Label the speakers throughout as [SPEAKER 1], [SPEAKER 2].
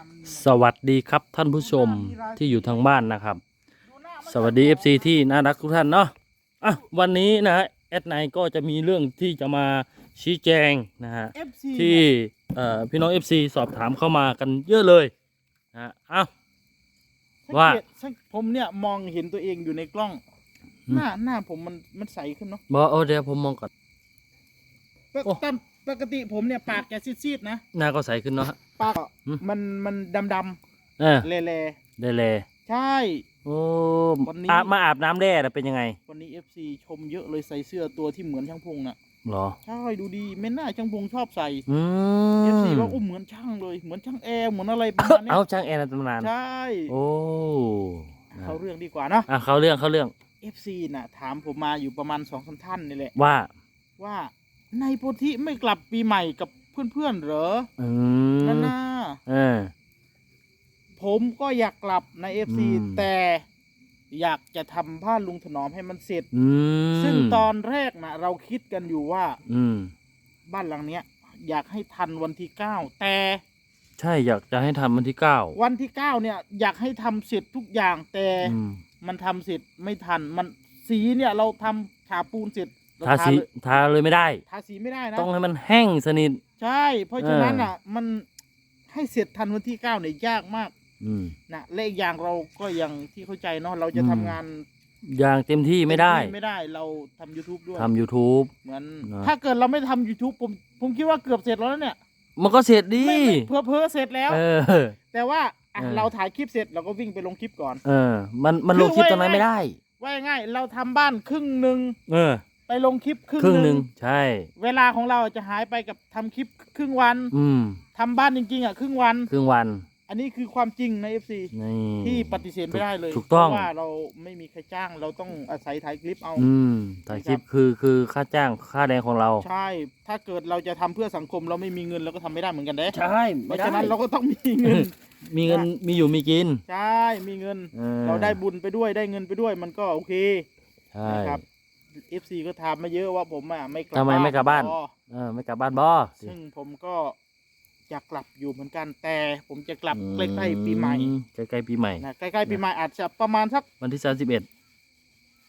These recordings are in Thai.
[SPEAKER 1] มันมี
[SPEAKER 2] สวัสดีครับท่านผู้ชมที่อยู่ทางบ้านนะครับ
[SPEAKER 1] ดูหน้ามัน
[SPEAKER 2] สวัสดี FC ที่น่ารักทุกท่านเนาะอะวันนี้นะฮะแอดไนก็จะมีเรื่องที่จะมาชี้แจงนะฮะ
[SPEAKER 1] เอฟซี
[SPEAKER 2] ที่เอ่อพี่น้อง FC สอบถามเข้ามากันเยอะเลยนะฮะเอ้าว่า
[SPEAKER 1] ผมเนี่ยมองเห็นตัวเองอยู่ในกล้อง
[SPEAKER 2] อืม
[SPEAKER 1] หน้าหน้าผมมันมันใสขึ้นเนาะ
[SPEAKER 2] บอกเอาเดี๋ยวผมมองก่อน
[SPEAKER 1] ปก
[SPEAKER 2] โอ้
[SPEAKER 1] ตามปกติผมเนี่ยปากจะซีดๆนะ
[SPEAKER 2] หน้าก็ใสขึ้นเนาะ ฮะ
[SPEAKER 1] ปาก
[SPEAKER 2] อืม
[SPEAKER 1] มันมันดำ
[SPEAKER 2] เออ
[SPEAKER 1] ๆแหล่
[SPEAKER 2] ได้เลย
[SPEAKER 1] ๆใช่
[SPEAKER 2] โอ้
[SPEAKER 1] วันนี้
[SPEAKER 2] อาบมาอาบน้ำแร่น่ะเป็นยังไง
[SPEAKER 1] วันนี้ FC ชมเยอะเลยใส่เสื้อตัวที่เหมือนช่างพงน่ะ
[SPEAKER 2] เหรอ
[SPEAKER 1] ใช่ดูดีไม่น่าช่างพงชอบใส่
[SPEAKER 2] อืม
[SPEAKER 1] FC ว่าอุ้มเหมือนช่างเลยเหมือนช่างแอร์เหมือนอะไรประมาณเนี้ย
[SPEAKER 2] เอาช่างแอร์ในตำนาน
[SPEAKER 1] ใช่
[SPEAKER 2] โอ้นะ
[SPEAKER 1] เขาเรื่องดีกว่าเนาะ
[SPEAKER 2] อะเขาเรื่องเขาเรื่อง
[SPEAKER 1] FC น่ะ ถามผมมาอยู่ประมาณสองสามท่านนี่แหละ
[SPEAKER 2] ว่า
[SPEAKER 1] ว่าในายโพธิไม่กลับปีใหม่กับ เพื่อนๆเหรอ
[SPEAKER 2] อืม
[SPEAKER 1] นั่นนะ
[SPEAKER 2] เออ
[SPEAKER 1] ผมก็อยากกลับใน FC
[SPEAKER 2] อืม
[SPEAKER 1] แต่อยากจะทำบ้านลุงถนอมให้มันเสร็จ
[SPEAKER 2] อืม
[SPEAKER 1] ซึ่งตอนแรกนะเราคิดกันอยู่ว่า
[SPEAKER 2] อืม
[SPEAKER 1] บ้านหลังเนี้ย อยากให้ทันวันที่เก้าแต่
[SPEAKER 2] ใช่อยากจะให้ทำวันที่เก้า
[SPEAKER 1] วันที่เก้าเนี่ย อยากให้ทำเสร็จทุกอย่างแต่
[SPEAKER 2] อืม
[SPEAKER 1] มันทำเสร็จไม่ทัน มันสีเนี่ยเราทำฉาปูนเสร็จเร
[SPEAKER 2] ทาสี
[SPEAKER 1] เลย
[SPEAKER 2] ทาเลยไม่ได้
[SPEAKER 1] ทาสีไม่ได้นะ
[SPEAKER 2] ต้องให้มันแห้งสนิท
[SPEAKER 1] ใช่ เพราะฉะนั้น
[SPEAKER 2] เอออ่
[SPEAKER 1] อะ มันให้เสร็จทันวันที่เก้าเนี่ยยากมาก
[SPEAKER 2] อืม
[SPEAKER 1] นะและอีกอย่างเราก็ยังที่เข้าใจเนาะเราจะ
[SPEAKER 2] อืม
[SPEAKER 1] ทำงาน
[SPEAKER 2] อย่างเต็มที่ไม่ได้
[SPEAKER 1] เต็ที่ไม่ได้เราทำ YouTube ด้วย
[SPEAKER 2] ทำ YouTube
[SPEAKER 1] เหมือน
[SPEAKER 2] นะ
[SPEAKER 1] ถ้าเกิดเราไม่ทำ YouTube ผมผมคิดว่าเกือบเสร็จแล้วนะเนี่ย
[SPEAKER 2] มันก็เสร็จดี
[SPEAKER 1] ไม่ไม่เพื่อเพื่อเสร็จแล้ว
[SPEAKER 2] เออ
[SPEAKER 1] แต่ว่าอะ
[SPEAKER 2] เออ
[SPEAKER 1] เราถ่ายคลิปเสร็จเราก็วิ่งไปลงคลิปก่อน
[SPEAKER 2] เออ มันมันลงคลิปตรงนั้นไม่ได้
[SPEAKER 1] ว่าง่ายๆเราทำบ้านครึ่งหนึ่ง
[SPEAKER 2] เออ
[SPEAKER 1] ไปลงคลิปครึ่ง
[SPEAKER 2] ครึ่ง
[SPEAKER 1] ห
[SPEAKER 2] ห
[SPEAKER 1] นึ่
[SPEAKER 2] นึ่
[SPEAKER 1] ง
[SPEAKER 2] งใช่
[SPEAKER 1] เวลาของเราจะหายไปกับทำคลิปครึ่งวัน
[SPEAKER 2] อืม
[SPEAKER 1] ทำบ้านจริงๆอะครึ่งวัน
[SPEAKER 2] ครึ่งวัน
[SPEAKER 1] อันนี้คือความจริงใน FC
[SPEAKER 2] นี่
[SPEAKER 1] ที่ปฏิเสธไม่ได้เลย
[SPEAKER 2] ถูกต้อง
[SPEAKER 1] เพราะว่าเราไม่มีใครจ้าง เราต้องอาศัยถ่ายคลิปเอา
[SPEAKER 2] อืมถ่ายคลิปคือคือค่าจ้างค่าแรงของเรา
[SPEAKER 1] ใช่ ถ้าเกิดเราจะทำเพื่อสังคมเราไม่มีเงินเราก็ทำไม่ได้เหมือนกันเด้
[SPEAKER 2] ใช่
[SPEAKER 1] เพราะฉะนั้นเราก็ต้องมีเงิน
[SPEAKER 2] มีเงินมีอยู่มีกิน
[SPEAKER 1] ใช่ มีเงิน
[SPEAKER 2] ออ
[SPEAKER 1] เราได้บุญไปด้วยได้เงินไปด้วยมันก็โอเค
[SPEAKER 2] ใช่
[SPEAKER 1] นะครับ FC ก็ถามมาเยอะว่าผมอะไม่กลับ
[SPEAKER 2] ทำไมไม่กลับบ้าน
[SPEAKER 1] อ๋อ
[SPEAKER 2] เออไม่กลับบ้านบ่
[SPEAKER 1] ซึ่งผมก็อยากกลับอยู่เหมือนกันแต่ผมจะกลับใกล้ๆปีใหม่
[SPEAKER 2] อืใกล้ๆปีใหม่
[SPEAKER 1] นะใกล้ๆปีใหม่อาจจะประมาณสัก
[SPEAKER 2] วันที่สามสิบเอ็ด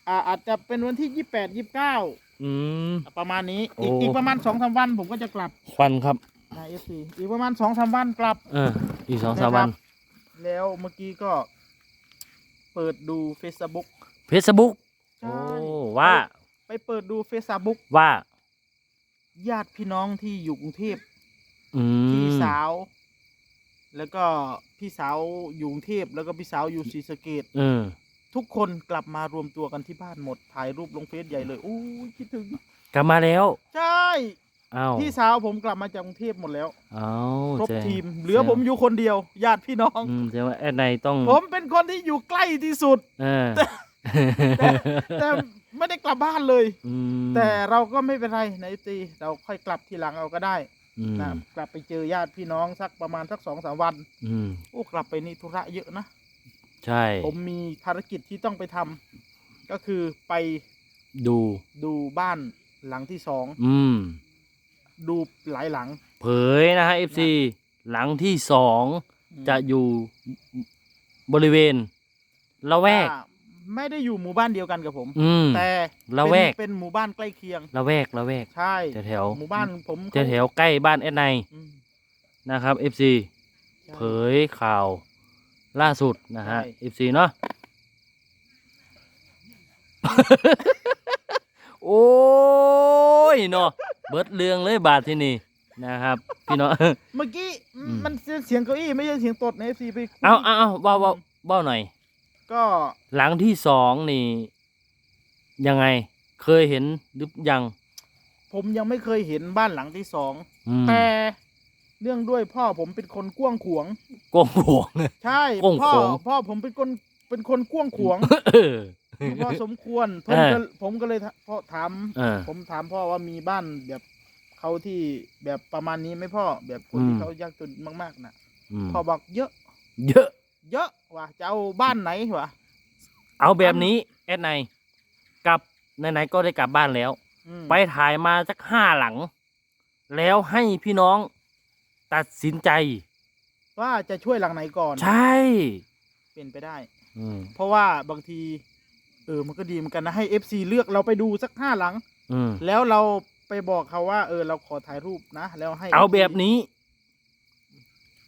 [SPEAKER 1] อ่าอาจจะเป็นวันที่ยี่แปดยี่เก้า
[SPEAKER 2] อืม
[SPEAKER 1] ประมาณนี้อีก
[SPEAKER 2] โอ้
[SPEAKER 1] อีกประมาณสองสามวันผมก็จะกลับ
[SPEAKER 2] ควันครับ
[SPEAKER 1] นะ FC อีกประมาณสองสามวันกลับ
[SPEAKER 2] เออ อีกสองสามวัน
[SPEAKER 1] แล้วเมื่อกี้ก็ เปิดดู Facebook
[SPEAKER 2] เฟซบุ๊ก
[SPEAKER 1] ใช่
[SPEAKER 2] โอ้ว่า
[SPEAKER 1] ไปเปิดดู Facebook
[SPEAKER 2] ว่า
[SPEAKER 1] ญาติพี่น้องที่อยู่กรุงเทพ
[SPEAKER 2] อืม
[SPEAKER 1] พี่สาว แล้วก็พี่สาวอยู่กรุงเทพแล้วก็พี่สาวอยู่ศรีสะเกด
[SPEAKER 2] เออ
[SPEAKER 1] ทุกคนกลับมารวมตัวกันที่บ้านหมดถ่ายรูปลงเฟซใหญ่เลยโอ้ยคิดถึง
[SPEAKER 2] กลับมาแล้ว
[SPEAKER 1] ใช่
[SPEAKER 2] อ้าว
[SPEAKER 1] พี่สาวผมกลับมาจากกรุงเทพหมดแล้ว
[SPEAKER 2] อ้าว
[SPEAKER 1] ครบ
[SPEAKER 2] แสดง
[SPEAKER 1] ทีม เหลือผมอยู่คนเดียว ญาติพี่น้อง
[SPEAKER 2] อืมแสดงว่าแอดไนต้อง
[SPEAKER 1] ผมเป็นคนที่อยู่ใกล้ที่สุด
[SPEAKER 2] เออ
[SPEAKER 1] แต่ไม่ได้กลับบ้านเลย
[SPEAKER 2] อืม
[SPEAKER 1] แต่เราก็ไม่เป็นไรในตีเราค่อยกลับทีหลังเอาก็ได้
[SPEAKER 2] อืม
[SPEAKER 1] นะกลับไปเจอญาติพี่น้องสักประมาณสักสองสามวัน
[SPEAKER 2] อืม
[SPEAKER 1] โอ้กลับไปนี่ธุระเยอะนะ
[SPEAKER 2] ใช่
[SPEAKER 1] ผมมีภารกิจที่ต้องไปทำก็คือไป
[SPEAKER 2] ดู
[SPEAKER 1] ดูบ้านหลังที่สอง
[SPEAKER 2] อืม
[SPEAKER 1] ดูหลายหลัง
[SPEAKER 2] เผยนะฮะ FC หลังที่สองจะอยู่บริเวณละแวก
[SPEAKER 1] อ่า ไม่ได้อยู่หมู่บ้านเดียวกันกับผม
[SPEAKER 2] อืม
[SPEAKER 1] แต่
[SPEAKER 2] ละแวก
[SPEAKER 1] เป็นเป็นหมู่บ้านใกล้เคียง
[SPEAKER 2] ละแวกละแวก
[SPEAKER 1] ใช่
[SPEAKER 2] แถวแถว
[SPEAKER 1] หมู่บ้านผม
[SPEAKER 2] แถวแถวใกล้บ้านแอดไน
[SPEAKER 1] อืม
[SPEAKER 2] นะครับ FC
[SPEAKER 1] ใช่
[SPEAKER 2] เผยข่าวล่าสุดนะฮะ
[SPEAKER 1] ใช่
[SPEAKER 2] FC เนาะ โอ้ยเนาะเบิดเรื่องเลยบาทที่นี่นะครับ พี่น้อง
[SPEAKER 1] เมื่อกี้
[SPEAKER 2] อืม
[SPEAKER 1] มันเสียงเก้าอี้ไม่ใช่เสียงตดในเอฟซีไปคุย
[SPEAKER 2] เอาเอาเอาเบาเบาเบาหน่อย
[SPEAKER 1] ก็
[SPEAKER 2] หลังที่สองนี่ ยังไง เคยเห็นหรือยัง
[SPEAKER 1] ผมยังไม่เคยเห็นบ้านหลังที่สอง
[SPEAKER 2] อืม
[SPEAKER 1] แต่เนื่องด้วยพ่อผมเป็นคนกว้างขวาง
[SPEAKER 2] โกงหวง
[SPEAKER 1] ใช่
[SPEAKER 2] กว้าง
[SPEAKER 1] พ่อ
[SPEAKER 2] ขวาง
[SPEAKER 1] พ่อผมเป็นคนเป็นคนกว้างขวาง
[SPEAKER 2] เออ
[SPEAKER 1] พอสมควรผม
[SPEAKER 2] เออ
[SPEAKER 1] ก็ผมก็เลยพ่อถาม
[SPEAKER 2] เออ
[SPEAKER 1] ผมถามพ่อว่ามีบ้านแบบเขาที่แบบประมาณนี้ไหมพ่อ แบบคนที่
[SPEAKER 2] อืม
[SPEAKER 1] เขายากจนมากๆน่ะ
[SPEAKER 2] อืม
[SPEAKER 1] พ่อบอกเยอะ
[SPEAKER 2] เยอะ
[SPEAKER 1] เยอะว่ะจะเอาบ้านไหนวะ
[SPEAKER 2] เอาแบบนี้แอดไนกลับไหนๆก็ได้กลับบ้านแล้ว
[SPEAKER 1] อืม
[SPEAKER 2] ไปถ่ายมาสักห้าหลัง แล้วให้พี่น้องตัดสินใจ
[SPEAKER 1] ว่าจะช่วยหลังไหนก่อน
[SPEAKER 2] ใช่
[SPEAKER 1] เป็นไปได้
[SPEAKER 2] อืม
[SPEAKER 1] เพราะว่าบางที เออมันก็ดีเหมือนกันนะให้ FC เลือกเราไปดูสักห้าหลัง
[SPEAKER 2] อืม
[SPEAKER 1] แล้วเราไปบอกเขาว่า เออเราขอถ่ายรูปนะ แล้วให้
[SPEAKER 2] เอา
[SPEAKER 1] FC
[SPEAKER 2] แบบนี้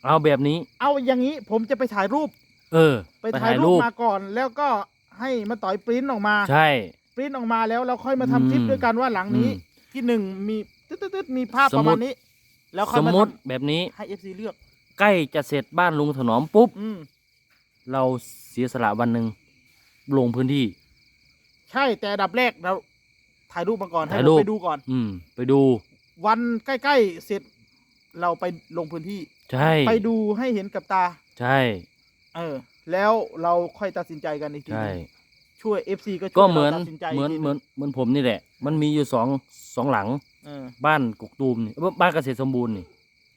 [SPEAKER 2] เอาแบบนี้
[SPEAKER 1] เอาอย่างนี้ผมจะไปถ่ายรูป
[SPEAKER 2] เออ
[SPEAKER 1] ไปถ่ายรูปมาก่อน แล้วก็ให้มาต่อยปริ้นออกมา
[SPEAKER 2] ใช่
[SPEAKER 1] ปริ้นออกมาแล้วเราค่อยมาทำคลิป
[SPEAKER 2] อืม
[SPEAKER 1] ด้วยกันว่าหลังนี้
[SPEAKER 2] อืม
[SPEAKER 1] ที่หนึ่งมีตึ๊ดตึ๊ดตึ๊ดมีภาพ
[SPEAKER 2] ส
[SPEAKER 1] ป
[SPEAKER 2] ม
[SPEAKER 1] ระ
[SPEAKER 2] มุ
[SPEAKER 1] มา
[SPEAKER 2] ติ
[SPEAKER 1] ณนี้ แล้วค่อ
[SPEAKER 2] ส
[SPEAKER 1] ย
[SPEAKER 2] ม
[SPEAKER 1] มาม
[SPEAKER 2] ติ
[SPEAKER 1] ท
[SPEAKER 2] แบบนี้ำ
[SPEAKER 1] ให้ FC เลือก
[SPEAKER 2] ใกล้จะเสร็จบ้านลุงถนอมปุ๊บ
[SPEAKER 1] อืม
[SPEAKER 2] เราเสียสละวันหนึ่งลงพื้นที่
[SPEAKER 1] ใช่แต่อันดับแรกเราถ่ายรูปมาก่อนให้
[SPEAKER 2] ถ่าย
[SPEAKER 1] ผ
[SPEAKER 2] รู
[SPEAKER 1] ม
[SPEAKER 2] ป
[SPEAKER 1] ไปดูก่อน
[SPEAKER 2] อืม ไปดู
[SPEAKER 1] วันใกล้ๆเสร็จ เราไปลงพื้นที่
[SPEAKER 2] ใช่
[SPEAKER 1] ไปดูให้เห็นกับตา
[SPEAKER 2] ใช่
[SPEAKER 1] เออ แล้วเราค่อยตัดสินใจกันอีกที
[SPEAKER 2] ใช่
[SPEAKER 1] หนึ่งช่วย FC ก็ช่วย
[SPEAKER 2] ก็เหมือน
[SPEAKER 1] ราตัดสินใจ
[SPEAKER 2] เหมือน
[SPEAKER 1] กที
[SPEAKER 2] เหมือนเหมือนผมนี่แหละ มันมีอยู่สองสองหลัง
[SPEAKER 1] เออ
[SPEAKER 2] บ้านกกตูมนี่เอ้ยบ้านเกษตรสมบูรณ์นี่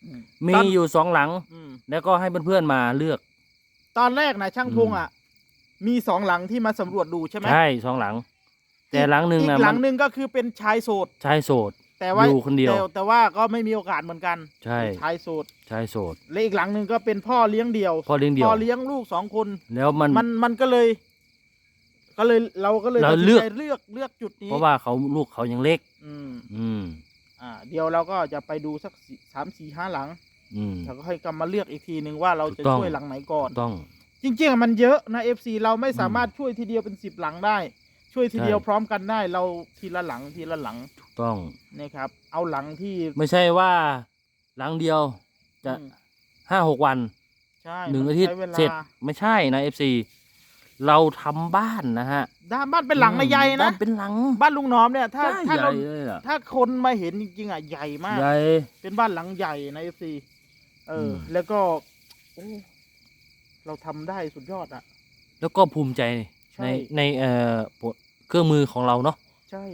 [SPEAKER 1] อืม
[SPEAKER 2] มี
[SPEAKER 1] ตอน
[SPEAKER 2] อยู่สองหลัง
[SPEAKER 1] อืม
[SPEAKER 2] แล้วก็ให้เพื่อนๆมาเลือก
[SPEAKER 1] ตอนแรกนะช่างพง
[SPEAKER 2] อืม
[SPEAKER 1] อะ มีสองหลังที่มาสำรวจดูใช่ไหม
[SPEAKER 2] ใช่สองหลัง แต่หลังหนึ่ง
[SPEAKER 1] อี
[SPEAKER 2] นะ
[SPEAKER 1] กหลั
[SPEAKER 2] มั
[SPEAKER 1] ง
[SPEAKER 2] น
[SPEAKER 1] หนึ่งก็คือเป็นชายโสด
[SPEAKER 2] ชายโสด
[SPEAKER 1] แต่ว่า
[SPEAKER 2] อยู่คนเดียว
[SPEAKER 1] แต่แต่ว่าก็ไม่มีโอกาสเหมือนกัน
[SPEAKER 2] ใช่
[SPEAKER 1] ชายโสด
[SPEAKER 2] ชายโสด
[SPEAKER 1] และอีกหลังหนึ่งก็เป็นพ่อเลี้ยงเดี่ยว
[SPEAKER 2] พ่อเลี้ยงเดี่ยว
[SPEAKER 1] พ่อเลี้ยงลูกสองคน
[SPEAKER 2] แล้วมัน
[SPEAKER 1] มันมันก็เลย ก็เลยเราก็เลย
[SPEAKER 2] เรา
[SPEAKER 1] ตัดสิน
[SPEAKER 2] เลือก
[SPEAKER 1] ใจเลือกเลือกจุดนี้
[SPEAKER 2] เพราะว่าเขาลูกเขายังเล็ก
[SPEAKER 1] อืม
[SPEAKER 2] อืม
[SPEAKER 1] อ่า เดี๋ยวเราก็จะไปดูสักสี่สามสี่ห้าหลัง
[SPEAKER 2] อืม
[SPEAKER 1] แล้วก็ค่อยกลับมาเลือกอีกทีหนึ่งว่าเราจะ
[SPEAKER 2] ถูกต้อง
[SPEAKER 1] ช่วยหลังไหนก่อน
[SPEAKER 2] ต้อง
[SPEAKER 1] จริงๆอะมันเยอะนะเอฟซีเราไม่สามารถช่วยทีเดียวเป็นสิบหลังได้ ช่วยทีเดียว
[SPEAKER 2] ใช่
[SPEAKER 1] พร้อมกันได้ เราทีละหลังทีละหลัง
[SPEAKER 2] ถูกต้อง
[SPEAKER 1] นะครับ เอาหลังที่
[SPEAKER 2] ไม่ใช่ว่าหลังเดียวจะ
[SPEAKER 1] อืม
[SPEAKER 2] ห้าหกวัน
[SPEAKER 1] ใช่
[SPEAKER 2] หนึ่ง
[SPEAKER 1] มั
[SPEAKER 2] อาทิตย์
[SPEAKER 1] ใช้วลา
[SPEAKER 2] เสร็จไม่ใช่นะเอฟซีเราทำบ้านนะฮะ
[SPEAKER 1] ด้านบ้านเป็นหลังนะใหญ่นะ
[SPEAKER 2] บ้านเป็นหลัง
[SPEAKER 1] บ้านลุงหนอมเนี่ยถ้า
[SPEAKER 2] ใช่
[SPEAKER 1] ถ้า
[SPEAKER 2] ให
[SPEAKER 1] เรา
[SPEAKER 2] ญ่เลยอะ
[SPEAKER 1] ถ้าคนมาเห็นจริงๆอะใหญ่มาก
[SPEAKER 2] ใหญ่
[SPEAKER 1] เป็นบ้านหลังใหญ่นะเอฟซีเอออ
[SPEAKER 2] ม
[SPEAKER 1] แล้วก็โอ้เราทำได้สุดยอดอะ
[SPEAKER 2] แล้วก็ภูมิใจ
[SPEAKER 1] ใช่
[SPEAKER 2] ในในเอ่อ เครื่องมือของเราเนาะ
[SPEAKER 1] ใช่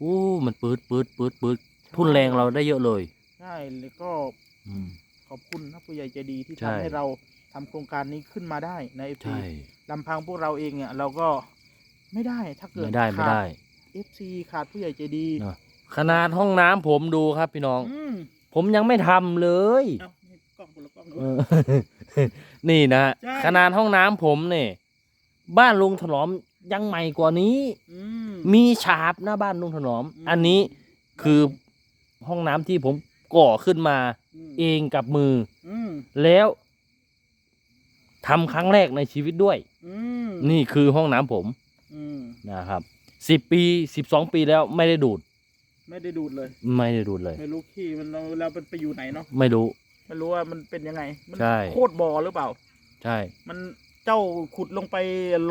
[SPEAKER 2] อู้มันปืดปืดปืดปืดทุนแรงเราได้เยอะเลย
[SPEAKER 1] ใช่แล้วก็
[SPEAKER 2] อืม
[SPEAKER 1] ขอบคุณนะผู้ใหญ่ใจดีที่
[SPEAKER 2] ใช่
[SPEAKER 1] ทำให้เราทำโครงการนี้ขึ้นมาได้ในเอฟซี
[SPEAKER 2] ใช่
[SPEAKER 1] ลำพังพวกเราเองเนี่ยเราก็ไม่ได้ถ้าเกิด
[SPEAKER 2] ไม่ได้ไม่ได้
[SPEAKER 1] เอฟซีขาดผู้ใหญ่ใจดี
[SPEAKER 2] เนอะ ขนาดห้องน้ำผมดูครับพี่น้อง
[SPEAKER 1] อืม
[SPEAKER 2] ผมยังไม่ทำเลย
[SPEAKER 1] เอานี่กล้องคนละกล้องดู
[SPEAKER 2] เออ นี่นะฮะ
[SPEAKER 1] ใช่
[SPEAKER 2] ขนาดห้องน้ำผมเนี่ยบ้านลุงถนอม ยังใหม่กว่านี้
[SPEAKER 1] อืม
[SPEAKER 2] มีฉาบหน้าบ้านลุงถนอม
[SPEAKER 1] อืม
[SPEAKER 2] อันนี้คือห้องน้ำที่ผมก่อขึ้นมา
[SPEAKER 1] ม
[SPEAKER 2] เองกับมือ
[SPEAKER 1] อืม
[SPEAKER 2] แล้วทำครั้งแรกในชีวิตด้วย
[SPEAKER 1] อืม
[SPEAKER 2] นี่คือห้องน้ำผม
[SPEAKER 1] อืม
[SPEAKER 2] นะครับสิบปีสิบสองปีแล้วไม่ได้ดูด
[SPEAKER 1] ไม่ได้ดูดเลย
[SPEAKER 2] ไม่ได้ดูดเลย
[SPEAKER 1] ไม่รู้ขี้มันเราเรามันไปอยู่ไหนเนาะ
[SPEAKER 2] ไม่รู้
[SPEAKER 1] ไม่รู้ว่ามันเป็นยังไง มั
[SPEAKER 2] ใช่
[SPEAKER 1] โคตรบ่อหรือเปล่า
[SPEAKER 2] ใช่
[SPEAKER 1] มัน เจ้าขุดลงไป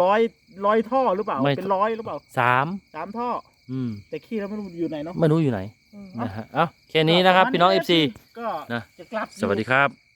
[SPEAKER 1] ร้อยร้อยท่อหรือเปล่า
[SPEAKER 2] ไม่
[SPEAKER 1] เป็นร้อยหรือเปล่า
[SPEAKER 2] สาม
[SPEAKER 1] สามท่อ
[SPEAKER 2] อืม
[SPEAKER 1] แต่ขี้แล้วมันอยู่ไหนเนาะ
[SPEAKER 2] ไม่รู้อยู่ไหน
[SPEAKER 1] เออ
[SPEAKER 2] นะฮะเอ้าแค่นี้นะครับ พี่น้องเอฟซี
[SPEAKER 1] ก็
[SPEAKER 2] นะ
[SPEAKER 1] จะกลับ
[SPEAKER 2] สวัสดีครับ